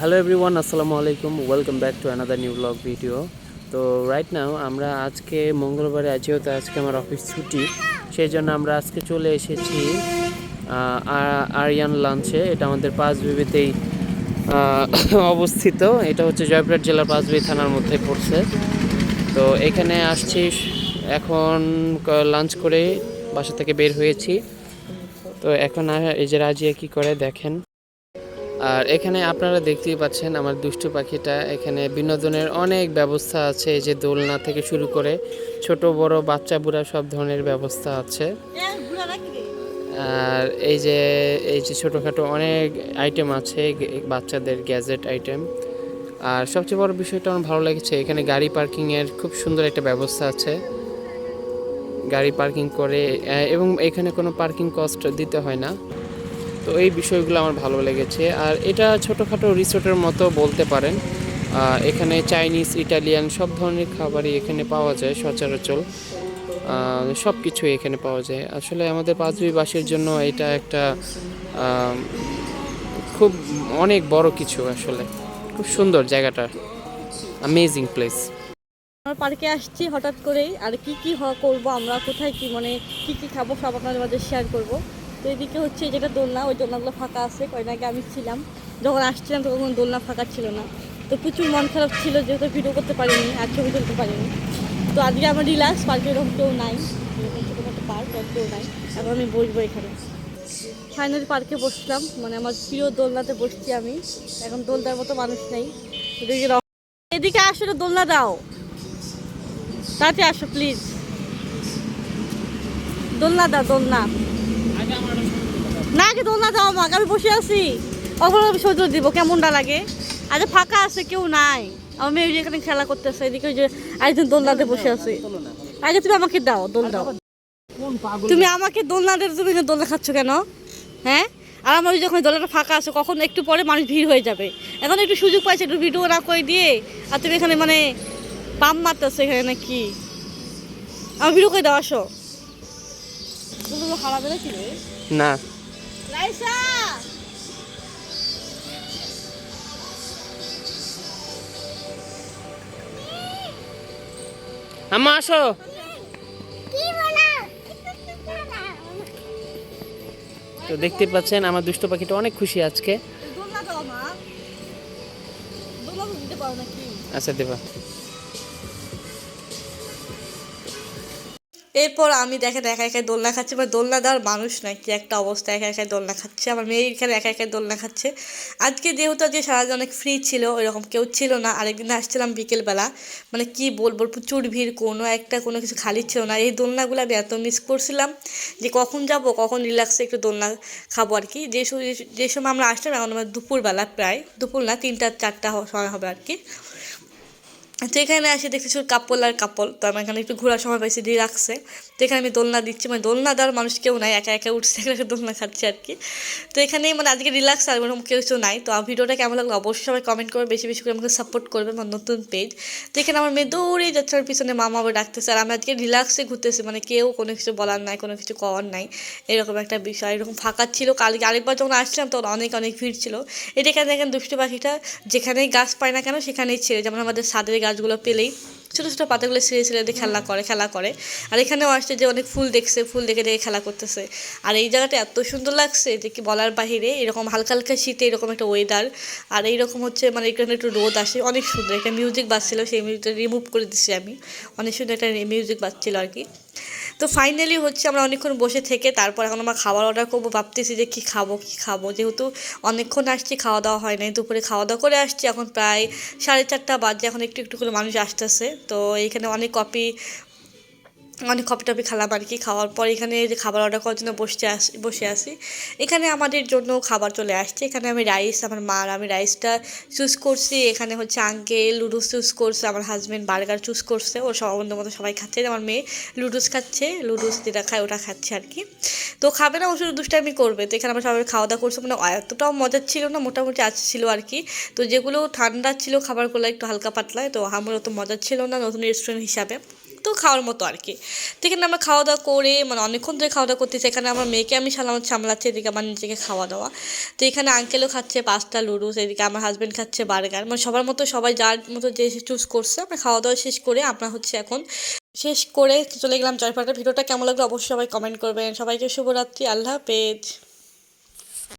Hello everyone আসসালামু আলাইকুম welcome back to another new blog video তো রাইট নাও আমরা আজকে মঙ্গলবারে যেহেতু আজকে আমার অফিস ছুটি। সেই জন্য আমরা আজকে চলে এসেছি আরিয়ান লাঞ্চে এটা আমাদের পাঁচবিবিতেই অবস্থিত। এটা হচ্ছে জয়পুরহাট জেলার পাঁচবিবি থানার মধ্যে পড়ছে। তো এখানে আসছি, এখন লাঞ্চ করে বাসা থেকে বের হয়েছি। তো এখন এই যে রাজিয়া কি করে, দেখেন। আর এখানে আপনারা দেখতেই পাচ্ছেন আমার দুষ্টু পাখিটা এখানে বিনোদনের অনেক ব্যবস্থা আছে, এই যে দোলনা থেকে শুরু করে ছোট, বড়, বাচ্চা, বুড়া সব ধরনের ব্যবস্থা আছে। আর এই যে এই যে ছোটোখাটো অনেক আইটেম আছে বাচ্চাদের গ্যাজেট আইটেম আর সবচেয়ে বড় বিষয়টা আমার ভালো লেগেছে, এখানে গাড়ি পার্কিংয়ের খুব সুন্দর একটা ব্যবস্থা আছে। গাড়ি পার্কিং করে এবং এখানে কোনো পার্কিং কস্ট দিতে হয় না। তো এই বিষয়গুলো আমার ভালো লেগেছে। আর এটা ছোটোখাটো রিসোর্টের মতো বলতে পারেন। এখানে চাইনিজ, ইটালিয়ান সব ধরনের খাবারই এখানে পাওয়া যায় সচরাচর। সব কিছুই এখানে পাওয়া যায়। আসলে আমাদের পাঁচবিবাসীর জন্য এটা একটা খুব অনেক বড় কিছু আসলে। খুব সুন্দর জায়গাটা। অ্যামেজিং প্লেস আমরা পার্কে আসছি হঠাৎ করেই। আর কি কি করব আমরা, কোথায় কি মানে কি কি খাব সব আপনাদের মাঝে শেয়ার করব। তো এদিকে হচ্ছে যেটা দোলনা, ওই দোলনাগুলো ফাঁকা আছে। কয়দিন আগে আমি ছিলাম। যখন আসছিলাম তখন দোলনা ফাঁকা ছিল না। তো প্রচুর মন খারাপ ছিল, যেহেতু ভিডিও করতে পারিনি আর ছবি তুলতে পারিনি। তো আজকে আমার রিল্যাক্স পার্কে এরকম কেউ নাই। ছোটোখাটো পার্ক, আর কেউ নাই। এখন আমি বসবো এখানে। ফাইনালি পার্কে বসলাম। মানে আমার প্রিয় দোলনাতে বসছি আমি। এখন দোলনার মতো মানুষ নেই। এদিকে এদিকে আসলে দোলনা দাও। তাতে আসো প্লিজ দোলনা দাও, দোলনা। না আগে দোলনা দাও আমাকে আমি বসে আছি। ওগুলো আমি সহ্য দিব, কেমনটা লাগে? আচ্ছা ফাঁকা আছে, কেউ নাই। আমার মেয়ে এখানে খেলা করতেছে, এদিকে ওই যে আরেকজন দোলনাতে বসে আছে। আগে তুমি আমাকে দাও, দোল দাও। তুমি আমাকে দোলনা দিয়ে তুমি দোলনা খাচ্ছ কেন? হ্যাঁ? আর আমার যখন দোলনাটা ফাঁকা আছে, কখন একটু পরে মানুষ ভিড় হয়ে যাবে। এখন একটু সুযোগ পাইছে একটু ভিডিও না করে দিয়ে, আর তুমি এখানে মানে পাম মারতেছো এখানে নাকি? আমার ভিডিও করে দাও, আসো। খারাপ রে? না। লাইসা! আম্মা আসো। তো দেখতে পাচ্ছেন আমার দুষ্ট পাখিটা অনেক খুশি আজকে। আচ্ছা দেবা। এরপর আমি দেখেন একা একা দোলনা খাচ্ছি বা দোলনা দেওয়ার মানুষ নাই, কি একটা অবস্থা, একা একা দোলনা খাচ্ছে, আমার মেয়ে এখানে একা একা দোলনা খাচ্ছে। আজকে যেহেতু আজকে সারাদিন অনেক ফ্রি ছিল, ওইরকম কেউ ছিল না, আরেকদিন আসছিলাম বিকেলবেলা মানে কি বলব, প্রচুর ভিড়, কোনো একটা কোনো কিছু খালি ছিল না, এই দোলনাগুলো আমি এত মিস করছিলাম যে কখন যাব, কখন রিল্যাক্সে একটু দোলনা খাব আর কি। যে যে সময় আমরা আসলাম, এখন আমার দুপুরবেলা প্রায়, দুপুর না, তিনটা, চারটা সময় হবে আর কি। তো এখানে আসে শুধু কাপল আর কাপল। তো আমার এখানে একটু ঘোরার সময় পাইছি, দিয়ে রাখছে। তো এখানে আমি দোলনা দিচ্ছি মানে দোলনা দেওয়ার মানুষ কেউ নাই, একা একা উঠছে, একা দোলনা খাচ্ছে আর কি। তো এখানে মানে আজকে রিল্যাক্স আর ওরকম কেউ কিছু নাই। তো ভিডিওটা কেমন লাগল অবশ্যই সবাই কমেন্ট করবে, বেশি বেশি করে আমাকে সাপোর্ট করবে আমার নতুন পেজ তো এখানে আমার মেয়ে দৌড়ে যাচ্ছে, আমার পিছনে মামা আবার ডাকতেছে, আর আমি আজকে রিল্যাক্সে ঘুরতেছি মানে কেউ কোনো কিছু বলার নাই, কোনো কিছু করার নাই। এরকম একটা বিষয়, এরকম ফাঁকা ছিল। কালকে আরেকবার যখন আসছিলাম, তখন অনেক অনেক ভিড় ছিল। এটা এখানে দেখেন দুষ্টু পাখিটা, যেখানেই গাছ পায় না কেন, সেখানেই ছেড়ে যেমন আমাদের সাদের গাছগুলো পেলেই ছোটো ছোটো পাতাগুলো ছিঁড়ে ছিঁড়ে দিয়ে খেলা করে খেলা করে। আর এখানেও আসছে যে অনেক ফুল দেখছে, ফুল দেখে দেখে খেলা করতেছে। আর এই জায়গাটা এত সুন্দর লাগছে যে কি বলার বাহিরে, এরকম হালকা হালকা শীতে এরকম একটা ওয়েদার আর এইরকম হচ্ছে মানে এখানে একটু রোদ আসে, অনেক সুন্দর। একটা মিউজিক বাজছিল, সেই মিউজিকটা রিমুভ করে দিচ্ছি আমি। অনেক সুন্দর একটা মিউজিক বাজছিল আর কি। তো ফাইনালি হচ্ছে আমরা অনেকক্ষণ বসে থেকে তারপর এখন আমরা খাবার অর্ডার করব, ভাবতেছি যে কী খাব কী খাব? যেহেতু অনেকক্ষণ আসছি, খাওয়া দাওয়া হয় নাই, দুপুরে খাওয়া দাওয়া করে আসছি, এখন প্রায় সাড়ে চারটা বাজে, এখন একটু একটু করে মানুষ আসতেছে। তো এইখানে অনেক কপি অনেক কপি টপি খেলাম আর কি, খাওয়ার পর এখানে খাবার অর্ডার করার জন্য বসে আসি বসে আসি এখানে আমাদের জন্য খাবার চলে আসছে। এখানে আমি রাইস আমার মার আমি রাইসটা চুজ করছি। এখানে হচ্ছে আঙ্কেল লুডুস চুজ করছে, আমার হাজব্যান্ড বার্গার চুজ করছে। ও সব বন্ধু মতো সবাই খাচ্ছে। আমার মেয়ে লুডুস খাচ্ছে লুডুস যেটা খায় ওটা খাচ্ছে আর কি। তো খাবে না ও শুধু দুষ্টামি করবে। তো এখানে আমরা সবাই খাওয়া দাওয়া করছে। মানে এতটাও মজার ছিল না, মোটামুটি ছিল আর কি। তো যেগুলো ঠান্ডা ছিল খাবারগুলো একটু হালকা পাতলায় তো আমার অত মজার ছিল না নতুন রেস্টুরেন্ট হিসাবে। তো খাওয়ার মতো আর কি এখানে আমরা খাওয়া দাওয়া করে মানে অনেকক্ষণ ধরে খাওয়া দাওয়া করতেছি। এখানে আমার মেয়েকে আমি সালামত সামলাচ্ছি, এদিকে আমার নিজেকে খাওয়া দাওয়া তো এখানে আঙ্কেলও খাচ্ছে পাস্তা লুডুস এদিকে আমার হাজব্যান্ড খাচ্ছে বার্গার মানে সবার মতো সবাই যার মতো যে চুজ করছে, আমরা খাওয়া দাওয়া শেষ করে আমরা হচ্ছে এখন শেষ করে চলে গেলাম জয়পাটের ভিডিওটা কেমন লাগল অবশ্যই সবাই কমেন্ট করবেন। সবাইকে শুভরাত্রি, আল্লাহ হাফেজ।